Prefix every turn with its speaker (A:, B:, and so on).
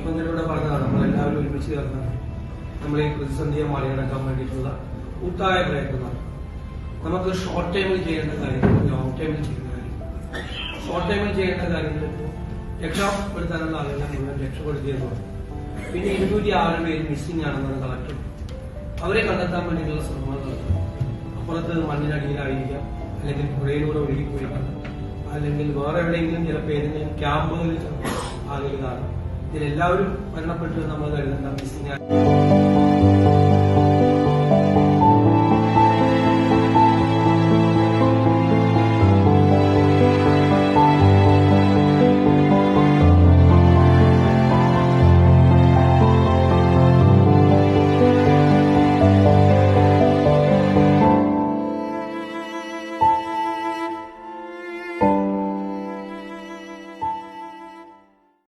A: വന്നിട്ടിവിടെ പറഞ്ഞതാണ് നമ്മളെല്ലാവരും ഒരുമിച്ച് ചേർന്ന് നമ്മൾ ഈ പ്രതിസന്ധിയെ മറികടക്കാൻ വേണ്ടിയിട്ടുള്ള കൂട്ടായ പ്രയത്നമാണ്. നമുക്ക് ഷോർട്ട് ടൈമിൽ ചെയ്യേണ്ട കാര്യങ്ങൾ ലോങ് ടൈമിൽ ചെയ്യുന്ന കാര്യം ഷോർട്ട് ടൈമിൽ ചെയ്യേണ്ട കാര്യങ്ങൾ രക്ഷപ്പെടുത്താനുള്ള ആളുകളെ മുഴുവൻ രക്ഷപ്പെടുത്തിയതാണ് പിന്നെ ഇരുന്നൂറ്റി ആറ് പേര് മിസ്സിംഗ് ആണെന്നാണ് കളക്ടർ അവരെ കണ്ടെത്താൻ വേണ്ടിയിട്ടുള്ള ശ്രമങ്ങൾ നടത്തുന്നത് അപ്പുറത്ത് മണ്ണിനടിയിലായിരിക്കാം അല്ലെങ്കിൽ പുഴയിലൂടെ ഒഴുകിപ്പോയിട്ടുണ്ട് അല്ലെങ്കിൽ വേറെ എവിടെയെങ്കിലും ചില പേരിന് ക്യാമ്പുകളിൽ ആളുകൾ കാണും ഇതിലെല്ലാവരും മരണപ്പെട്ടു നമ്മൾ കരുതുന്ന. മിസ്സിംഗ്